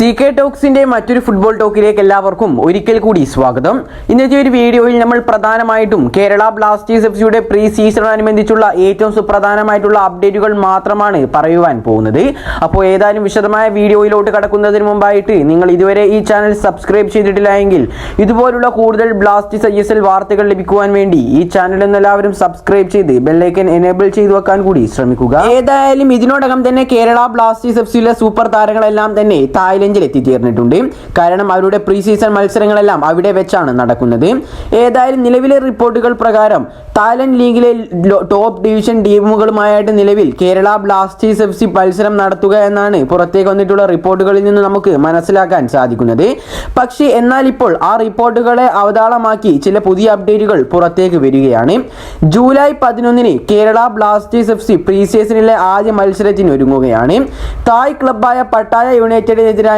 C K ടോക്സിന്റെ മറ്റൊരു football ടോക്കിലേക്ക് എല്ലാവർക്കും ഒരിക്കൽ കൂടി സ്വാഗതം. ഇന്നത്തെ ഒരു വീഡിയോയിൽ നമ്മൾ പ്രധാനമായിട്ടും കേരള ബ്ലാസ്റ്റേഴ്സ് എഫ് സിയുടെ പ്രീ സീസണോടനുബന്ധിച്ചുള്ള ഏറ്റവും സുപ്രധാനമായിട്ടുള്ള അപ്ഡേറ്റുകൾ മാത്രമാണ് പറയുവാൻ പോകുന്നത്. അപ്പോൾ ഏതായാലും വിശദമായ വീഡിയോയിലോട്ട് കടക്കുന്നതിന് മുമ്പായിട്ട് നിങ്ങൾ ഇതുവരെ ഈ ചാനൽ സബ്സ്ക്രൈബ് ചെയ്തിട്ടില്ല എങ്കിൽ ഇതുപോലുള്ള കൂടുതൽ ബ്ലാസ്റ്റേഴ്സ് ഐ എസ് എൽ വാർത്തകൾ ലഭിക്കുവാൻ വേണ്ടി ഈ ചാനൽ എല്ലാവരും സബ്സ്ക്രൈബ് ചെയ്ത് ബെല്ലൈക്കൻ എനേബിൾ ചെയ്തു വെക്കാൻ കൂടി ശ്രമിക്കുക. ഏതായാലും ഇതിനോടകം തന്നെ കേരള ബ്ലാസ്റ്റേഴ്സ് എഫ് സിയിലെ സൂപ്പർ താരങ്ങളെല്ലാം തന്നെ തായ്ലൻഡിൽ എത്തിച്ചേർന്നിട്ടുണ്ട് കാരണം അവരുടെ പ്രീ സീസൺ മത്സരങ്ങളെല്ലാം അവിടെ വെച്ചാണ് നടക്കുന്നത്. ഏതായാലും നിലവിലെ റിപ്പോർട്ടുകൾ പ്രകാരം തായ്ലൻഡ് ലീഗിലെ ടോപ്പ് ഡിവിഷൻ ടീമുകളുമായിട്ട് നിലവിൽ കേരള ബ്ലാസ്റ്റേഴ്സ് എഫ് സി മത്സരം നടത്തുക എന്നാണ് പുറത്തേക്ക് വന്നിട്ടുള്ള റിപ്പോർട്ടുകളിൽ നിന്ന് നമുക്ക് മനസ്സിലാക്കാൻ സാധിക്കുന്നത്. പക്ഷേ എന്നാൽ ഇപ്പോൾ ആ റിപ്പോർട്ടുകളെ അവതാളമാക്കി ചില പുതിയ അപ്ഡേറ്റുകൾ പുറത്തേക്ക് വരികയാണ്. ജൂലൈ പതിനൊന്നിന് Kerala Blasters F C pre സീസണിലെ ആദ്യ മത്സരത്തിന് ഒരുങ്ങുകയാണ്. തായ് ക്ലബായ പട്ടായ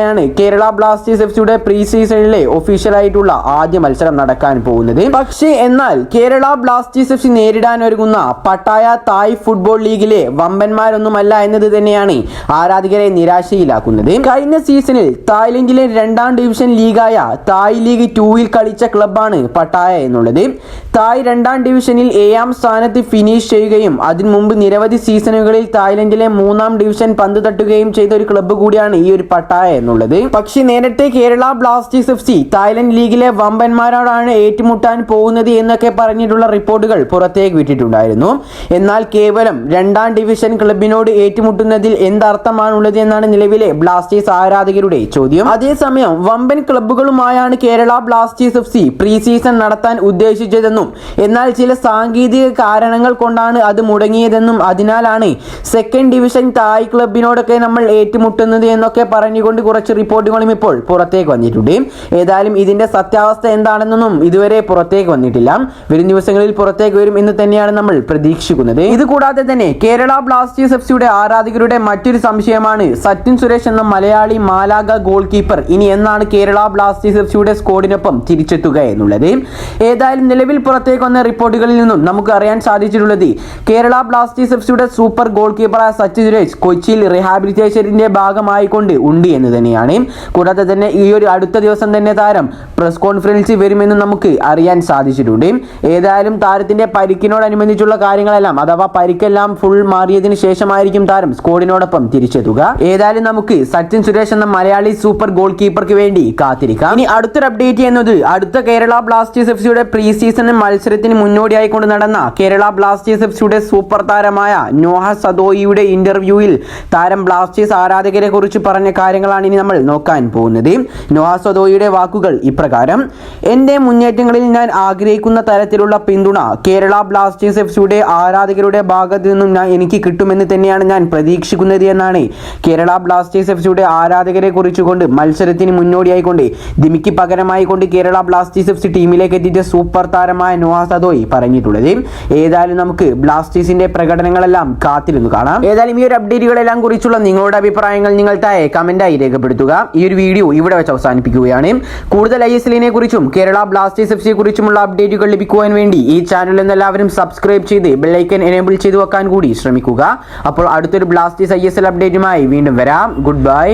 യുണൈറ്റഡിനെതിരായാണ് കേരള ബ്ലാസ്റ്റേഴ്സ് എഫ് സിയുടെ പ്രീ സീസണിലെ ഒഫീഷ്യൽ ആയിട്ടുള്ള ആദ്യ മത്സരം നടക്കാൻ പോകുന്നത്. പക്ഷേ എന്നാൽ കേരള ബ്ലാസ്റ്റേഴ്സ് എഫ് സി നേരിടാൻ ഒരുങ്ങുന്ന പട്ടായ തായ് ഫുട്ബോൾ ലീഗിലെ വമ്പന്മാരൊന്നുമല്ല എന്നത് തന്നെയാണ് ആരാധകരെ നിരാശയിലാക്കുന്നത്. കഴിഞ്ഞ സീസണിൽ തായ്ലൻഡിലെ രണ്ടാം ഡിവിഷൻ ലീഗായ തായ് ലീഗ് ടൂവിൽ കളിച്ച ക്ലബാണ് പട്ടായ എന്നുള്ളത്. തായ് രണ്ടാം ഡിവിഷനിൽ ഏഴാം സ്ഥാനത്ത് ഫിനിഷ് ചെയ്യുകയും അതിനു മുമ്പ് നിരവധി സീസണുകളിൽ തായ്ലൻഡിലെ മൂന്നാം ഡിവിഷൻ പന്ത് തട്ടുകയും ചെയ്ത ഒരു ക്ലബ്ബ് കൂടിയാണ് ഈ ഒരു പട്ടായ എന്നുള്ളത്. പക്ഷേ നേരത്തെ Kerala Blasters F C Thailand ലീഗിലെ വമ്പന്മാരോടാണ് ഏറ്റുമുട്ടാൻ പോകുന്നത് എന്നൊക്കെ പറഞ്ഞിട്ടുള്ള റിപ്പോർട്ടുകൾ പുറത്തേക്ക് വിട്ടിട്ടുണ്ടായിരുന്നു. എന്നാൽ കേവലം രണ്ടാം ഡിവിഷൻ ക്ലബിനോട് ഏറ്റുമുട്ടുന്നതിൽ എന്തർത്ഥമാണുള്ളത് എന്നാണ് നിലവിലെ ബ്ലാസ്റ്റേഴ്സ് ആരാധകരുടെ ചോദ്യം. അതേസമയം വമ്പൻ ക്ലബ്ബുകളുമായാണ് Kerala Blasters F C pre season നടത്താൻ ഉദ്ദേശിച്ചതെന്നും എന്നാൽ ചില സാങ്കേതിക കാരണങ്ങൾ കൊണ്ടാണ് അത് മുടങ്ങിയതെന്നും അതിനാലാണ് സെക്കൻഡ് ഡിവിഷൻ തായ് ക്ലബിനോടൊക്കെ നമ്മൾ ഏറ്റുമുട്ടുന്നത് എന്നൊക്കെ പറഞ്ഞുകൊണ്ട് കുറച്ച് റിപ്പോർട്ടുകളും ഇപ്പോൾ പുറത്തേക്ക് വന്നിട്ടുണ്ട്. ഏതായാലും ഇതിന്റെ സത്യാവസ്ഥ എന്താണെന്നൊന്നും ഇതുവരെ പുറത്തേക്ക് വന്നിട്ടില്ല. വരും ദിവസങ്ങളിൽ പുറത്തേക്ക് വരും എന്ന് തന്നെയാണ് നമ്മൾ പ്രതീക്ഷിക്കുന്നത്. ഇത് കൂടാതെ തന്നെ കേരള ബ്ലാസ്റ്റേഴ്സ് എഫ് സിയുടെ ആരാധകരുടെ മറ്റൊരു സംശയമാണ് സച്ചിൻ സുരേഷ് എന്ന മലയാളി മാലാഗ ഗോൾ കീപ്പർ ഇനി എന്നാണ് കേരള ബ്ലാസ്റ്റേഴ്സ് എഫ് സിയുടെ സ്കോഡിനൊപ്പം തിരിച്ചെത്തുക എന്നുള്ളത്. ഏതായാലും നിലവിൽ പുറത്തേക്ക് വന്ന റിപ്പോർട്ടുകളിൽ നിന്നും നമുക്ക് അറിയാൻ സാധിച്ചിട്ടുള്ളത് കേരള ബ്ലാസ്റ്റേഴ്സ് എഫ് സിയുടെ സൂപ്പർ ഗോൾ കീപ്പറായ സച്ചിൻ സുരേഷ് കൊച്ചിയിൽ റിഹാബിലിറ്റേഷന്റെ ഭാഗമായിക്കൊണ്ട് ഉണ്ട് എന്ന് തന്നെയാണ്. കൂടാതെ തന്നെ ഈ ഒരു അടുത്ത ദിവസം തന്നെ താരം പ്രസ് കോൺഫറൻസിൽ വരുമെന്ന് നമുക്ക് അറിയാൻ സാധിച്ചിട്ടുണ്ട്. ഏതായാലും താരത്തിന്റെ പരിക്കിനോടനുബന്ധിച്ചുള്ള കാര്യങ്ങളെല്ലാം അഥവാ പരിക്കെല്ലാം ഫുൾ മാറിയതിനു ശേഷമായിരിക്കും താരം സ്കോഡിനോടൊപ്പം തിരിച്ചെത്തുക. ഏതായാലും നമുക്ക് സച്ചിൻ സുരേഷ് എന്ന മലയാളി സൂപ്പർ ഗോൾ കീപ്പർക്ക് വേണ്ടി കാത്തിരിക്കാം. ഇനി അടുത്തൊരു അപ്ഡേറ്റ് എന്നത് അടുത്ത കേരള ബ്ലാസ്റ്റേഴ്സ് എഫ് സിയുടെ പ്രീ സീസൺ മത്സരത്തിന് മുന്നോടിയായി കൊണ്ട് നടന്ന കേരള ബ്ലാസ്റ്റേഴ്സ് എഫ് സിയുടെ സൂപ്പർ താരമായ നോഹ സദോയിയുടെ ഇന്റർവ്യൂവിൽ താരം ബ്ലാസ്റ്റേഴ്സ് ആരാധകരെ കുറിച്ച് പറഞ്ഞ കാര്യങ്ങളാണ് ഇനി നമ്മൾ നോക്കാൻ പോകുന്നത് നോഹ സദോയിയുടെ വാക്കുകൾ ഇപ്രകാരം എന്റെ മുന്നേറ്റങ്ങളിൽ ഞാൻ ആഗ്രഹിക്കുന്ന തരത്തിലുള്ള പിന്തുണ കേരള ബ്ലാസ്റ്റേഴ്സ് എഫ് സിയുടെ ആരാധകരുടെ ഭാഗത്തു നിന്നും ഞാൻ എനിക്ക് കിട്ടുമെന്ന് തന്നെയാണ് ഞാൻ പ്രതീക്ഷിക്കുന്നത് എന്നാണ്. കേരള ബ്ലാസ്റ്റേഴ്സ് എഫ് സിയുടെ ആരാധകരെ കുറിച്ചുകൊണ്ട് മത്സരത്തിന് മുന്നോടിയായി കൊണ്ട് ദിമിക്ക് പകരമായി കൊണ്ട് കേരള ബ്ലാസ്റ്റേഴ്സ് എഫ് സി ടീമിലേക്ക് എത്തിച്ച സൂപ്പർ താരമായ നോഹ സദോയ് പറഞ്ഞിട്ടുള്ളത്. ഏതായാലും നമുക്ക് ബ്ലാസ്റ്റേഴ്സിന്റെ പ്രകടനങ്ങളെല്ലാം കാത്തിരുന്നു കാണാം. ഏതായാലും ഈ ഒരു അപ്ഡേറ്റുകളെല്ലാം കുറിച്ചുള്ള നിങ്ങളുടെ അഭിപ്രായങ്ങൾ നിങ്ങൾ താഴെ കമന്റായി രേഖപ്പെടുത്തുക. ഈ ഒരു വീഡിയോ ഇവിടെ വെച്ച് അവസാനിപ്പിക്കുകയാണ്. കൂടുതൽ ഐ എസ് എല്ലിനെ കുറിച്ചും കേരള ബ്ലാസ്റ്റേഴ്സ് എഫ് സിയെ കുറിച്ചുമുള്ള അപ്ഡേറ്റുകൾ ലഭിക്കുവാൻ വേണ്ടി ഈ ചാനൽ എല്ലാവരും സബ്സ്ക്രൈബ് ചെയ്ത് ബെല്ലൈക്കൻ എനേബിൾ ചെയ്തു വെക്കാൻ കൂടി ശ്രമിക്കുക. അപ്പോൾ അടുത്തൊരു ബ്ലാസ്റ്റേഴ്സ് ഐ എസ് എൽ അപ്ഡേറ്റുമായി വീണ്ടും വരാം. Good bye